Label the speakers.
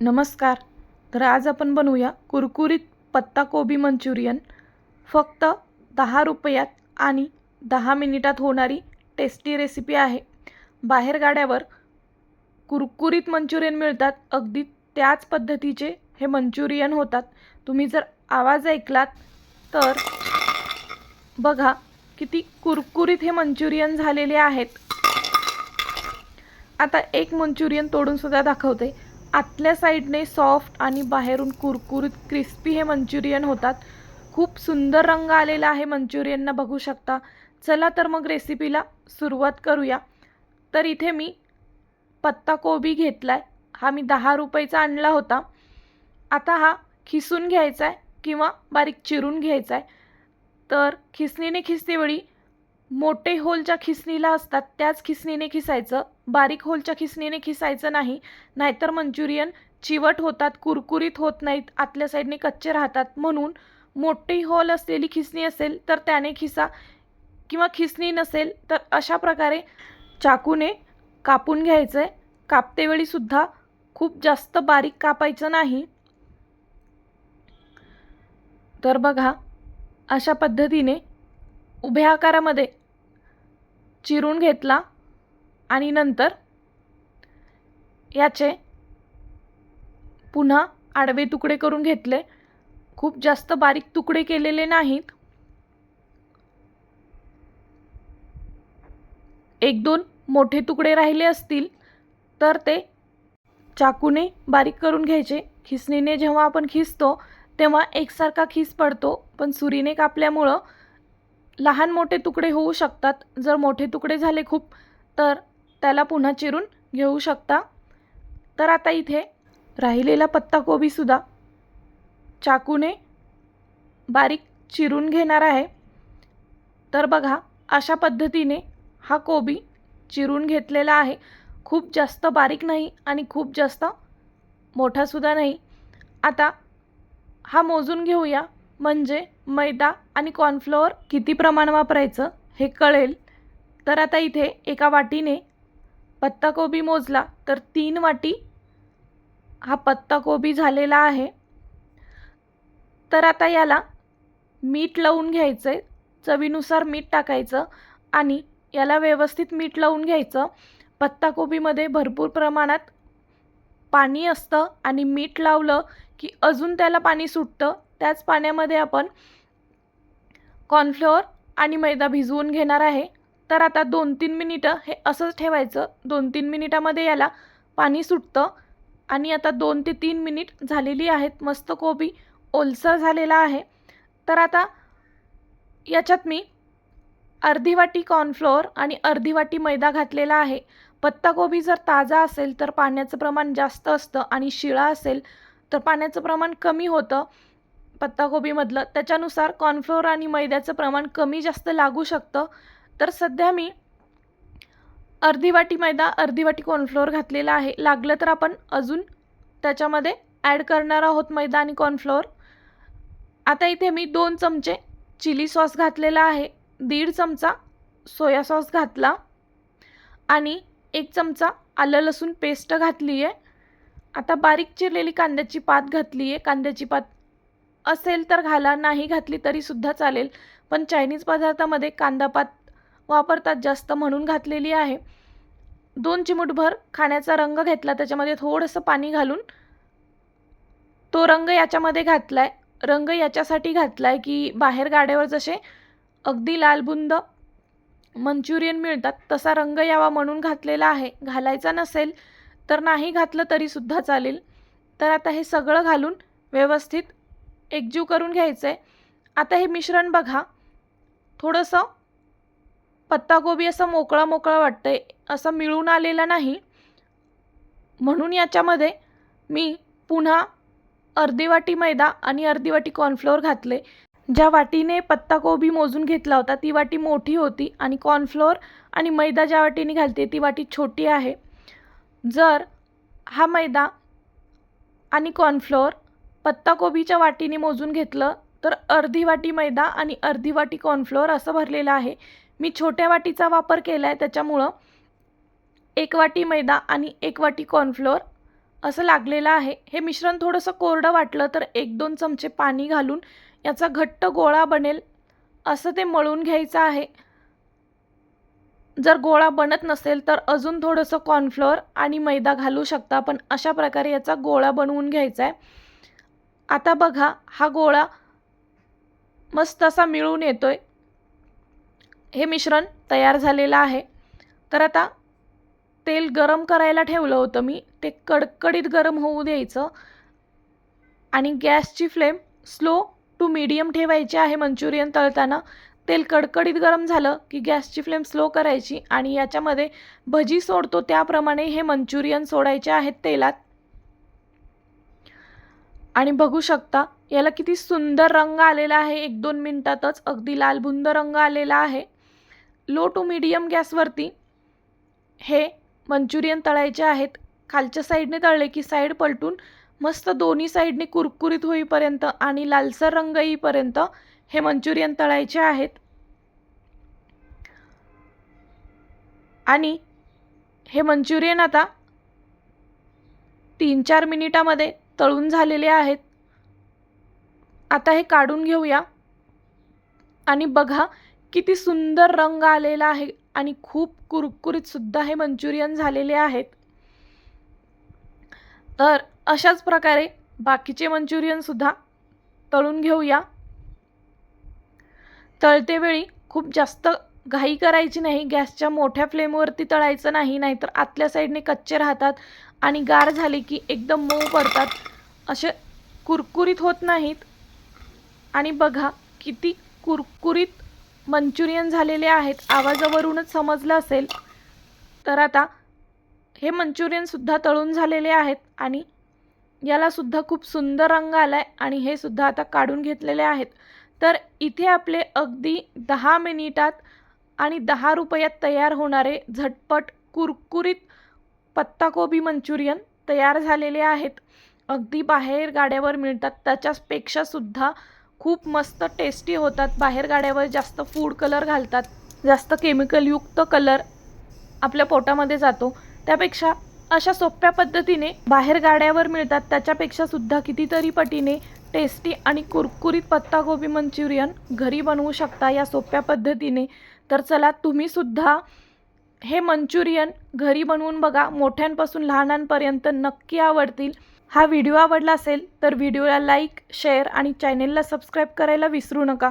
Speaker 1: नमस्कार. तर आज आपण बनवूया कुरकुरीत पत्ता कोबी मंचुरियन. फक्त दहा रुपयात आणि दहा मिनिटात होणारी टेस्टी रेसिपी आहे. बाहेर गाड्यावर कुरकुरीत मंचुरियन मिळतात. अगदी त्याच पद्धतीचे हे मंचुरियन होतात. तुम्ही जर आवाज ऐकलात तर बघा किती कुरकुरीत हे मंचुरियन झालेले आहेत. आता एक मंचुरियन तोडून सुद्धा दाखवते. आतल्या साईडने सॉफ्ट आणि बाहेरून कुरकुरीत क्रिस्पी हे मंचुरियन होतात. खूप सुंदर रंग आलेला आहे मंचुरियनना बघू शकता. चला तर मग रेसिपीला सुरुवात करूया. तर इथे मी पत्ता कोबी घेतला आहे हा मी दहा रुपयाचा आणला होता. आता हा खिसून घ्यायचा आहे किंवा बारीक चिरून घ्यायचा आहे तर खिसणीने खिसतेवेळी मोठे होल ज्या खिसणीला असतात त्याच खिसणीने खिसायचं. बारीक होलच्या खिसणीने खिसायचं नाही नाहीतर मंचुरियन चिवट होतात कुरकुरीत होत नाहीत आतल्या साईडने कच्चे राहतात. म्हणून मोठी होल असलेली खिसणी असेल तर त्याने खिसा किंवा खिसणी नसेल तर अशा प्रकारे चाकूने कापून घ्यायचं आहे कापतेवेळीसुद्धा खूप जास्त बारीक कापायचं नाही. तर बघा अशा पद्धतीने उभ्या आकारामध्ये चिरून घेतला आणि नंतर याचे पुन्हा आडवे तुकडे करून घेतले. खूप जास्त बारीक तुकडे केलेले नाहीत. एक दोन मोठे तुकडे राहिले असतील तर ते चाकूने बारीक करून घ्यायचे. खिसणीने जेव्हा आपण खिसतो तेव्हा एकसारखा खिस पडतो पण सुरीने कापल्यामुळं लहान मोठे तुकडे होऊ शकतात. जर मोठे तुकडे झाले खूप तर त्याला पुन्हा चिरून घेऊ शकता. तर आता इथे राहिलेला पत्ताकोबीसुद्धा चाकूने बारीक चिरून घेणार आहे. तर बघा अशा पद्धतीने हा कोबी चिरून घेतलेला आहे. खूप जास्त बारीक नाही आणि खूप जास्त मोठासुद्धा नाही. आता हा मोजून घेऊया. म्हणजे मैदा आणि कॉर्नफ्लोअर किती प्रमाण वापरायचं हे कळेल. तर आता इथे एका वाटीने पत्ताकोबी मोजला तर तीन वाटी हा पत्ताकोबी झालेला आहे. तर आता याला मीठ लावून घ्यायचं आहे चवीनुसार मीठ टाकायचं आणि याला व्यवस्थित मीठ लावून घ्यायचं. पत्ताकोबीमध्ये भरपूर प्रमाणात पाणी असतं आणि मीठ लावलं की अजून त्याला पाणी सुटतं. त्याच पाण्यामध्ये आपण कॉर्नफ्लोअर आणि मैदा भिजवून घेणार आहे. तर आता दोन तीन मिनिटं हे असंच ठेवायचं. दोन तीन मिनिटामध्ये याला पाणी सुटतं. आणि आता दोन ते तीन मिनिट झालेली आहेत. मस्त कोबी ओलसर झालेला आहे. तर आता याच्यात मी अर्धी वाटी कॉर्नफ्लोअर आणि अर्धी वाटी मैदा घातलेला आहे. पत्ताकोबी जर ताजा असेल तर पाण्याचं प्रमाण जास्त असतं आणि शिळा असेल तर पाण्याचं प्रमाण कमी होतं. पत्ताकोबीमधलं. त्याच्यानुसार कॉर्नफ्लोअर आणि मैद्याचं प्रमाण कमी जास्त लागू शकतं. तर सध्या मी अर्धी वाटी मैदा अर्धी वाटी कॉर्नफ्लोअर घातलेला आहे. लागलं तर आपण अजून त्याच्यामध्ये ॲड करणार आहोत मैदा आणि कॉर्नफ्लोअर आता इथे मी दोन चमचे चिली सॉस घातलेला आहे. दीड चमचा सोया सॉस घातला. आणि एक चमचा आलं लसूण पेस्ट घातली आहे आता बारीक चिरलेली कांद्याची पात घातली आहे कांद्याची पात असेल तर घाला नाही घातली तरीसुद्धा चालेल. पण चायनीज पदार्थामध्ये कांदापात वापरतात जास्त म्हणून घातलेली आहे. दोन चिमूटभर खाण्याचा रंग घेतला त्याच्यामध्ये थोडंसं पाणी घालून तो रंग याच्यामध्ये घातला आहे रंग याच्यासाठी घातला आहे की बाहेर गाड्यावर जसे अगदी लालबुंद मंचुरियन मिळतात तसा रंग यावा म्हणून घातलेला आहे. घालायचा नसेल तर नाही घातलं तरीसुद्धा चालेल. तर आता हे सगळं घालून व्यवस्थित एकजीव करून घ्यायचं आहे आता हे मिश्रण बघा. थोडंसं पत्ताकोबी असं मोकळा मोकळा वाटतं आहे असं मिळून आलेलं नाही. म्हणून याच्यामध्ये मी पुन्हा अर्धी वाटी मैदा आणि अर्धी वाटी कॉर्नफ्लोअर घातले. ज्या वाटीने पत्ताकोबी मोजून घेतला होता ती वाटी मोठी होती आणि कॉर्नफ्लोअर आणि मैदा ज्या वाटीने घालते ती वाटी छोटी आहे. जर हा मैदा आणि कॉर्नफ्लोअर पत्ताकोबीच्या वाटीने मोजून घेतलं तर अर्धी वाटी मैदा आणि अर्धी वाटी कॉर्नफ्लोअर असं भरलेलं आहे. मी छोट्या वाटीचा वापर केला आहे त्याच्यामुळं एक वाटी मैदा आणि एक वाटी कॉर्नफ्लोअर असं लागलेलं आहे. हे मिश्रण थोडंसं कोरडं वाटलं तर एक दोन चमचे पाणी घालून याचा घट्ट गोळा बनेल असं ते मळून घ्यायचं आहे. जर गोळा बनत नसेल तर अजून थोडंसं कॉर्नफ्लोअर आणि मैदा घालू शकता पण अशा प्रकारे याचा गोळा बनवून घ्यायचा आहे आता बघा हा गोळा मस्त असा मिळून येतोय. हे मिश्रण तयार झालेलं आहे. तर आता तेल गरम करायला ठेवलं होतं मी. ते कडकडीत गरम होऊ द्यायचं. आणि गॅसची फ्लेम स्लो टू मीडियम ठेवायची आहे मंचुरियन तळताना. तेल कडकडीत गरम झालं की गॅसची फ्लेम स्लो करायची. आणि याच्यामध्ये भजी सोडतो त्याप्रमाणे हे मंचुरियन सोडायचे आहेत तेलात. आणि बघू शकता याला किती सुंदर रंग आलेला आहे. एक दोन मिनटातच अगदी लालबुंद रंग आलेला आहे. लो टू मीडियम गॅसवरती हे मंचुरियन तळायचे आहेत. खालच्या साईडने तळले की साईड पलटून मस्त दोन्ही साईडने कुरकुरीत होईपर्यंत आणि लालसर रंग येईपर्यंत हे मंचुरियन तळायचे आहेत. आणि हे मंचुरियन आता तीन चार मिनिटामध्ये तळून झालेले आहेत. आता हे काढून घेऊया. आणि बघा किती सुंदर रंग आलेला आहे आणि खूप कुरकुरीत सुद्धा हे मंचुरियन झालेले आहेत. तर अशाच प्रकारे बाकीचे मंचुरियन सुद्धा तळून घेऊया. तळतेवेळी खूप जास्त घाई करायची नाही गॅसच्या मोठ्या फ्लेमवरती तळायचं नाही नाहीतर आतल्या साईडने कच्चे राहतात. आणि गार झाले की एकदम मऊ पडतात. असे कुरकुरीत होत नाहीत. आणि बघा किती कुरकुरीत मंचुरियन झालेले आहेत. आवाजावरूनच समजलं असेल. तर आता हे मंचुरियनसुद्धा तळून झालेले आहेत आणि यालासुद्धा खूप सुंदर रंग आला आहे आणि हे सुद्धा आता काढून घेतलेले आहेत. तर इथे आपले अगदी दहा मिनिटात आणि दहा रुपयात तयार होणारे झटपट कुरकुरीत पत्ताकोबी मंचुरियन तयार झालेले आहेत. अगदी बाहेर गाड्यावर मिळतात. त्याच्यापेक्षासुद्धा खूप मस्त टेस्टी होतात. बाहेर गाड्यावर जास्त फूड कलर घालतात. जास्त केमिकलयुक्त कलर आपल्या पोटामध्ये जातो. त्यापेक्षा अशा सोप्या पद्धतीने बाहेर गाड्यावर मिळतात. त्याच्यापेक्षासुद्धा कितीतरी पटीने टेस्टी आणि कुरकुरीत पत्ताकोबी मंचुरियन घरी बनवू शकता या सोप्या पद्धतीने. तर चला तुम्हीसुद्धा हे मंचुरियन घरी बनवून बघा मोठ्यांपासून लहानांपर्यंत नक्की आवडतील. हा व्हिडिओ आवडला असेल तर व्हिडिओला लाईक शेअर आणि चॅनेलला सबस्क्राईब करायला विसरू नका.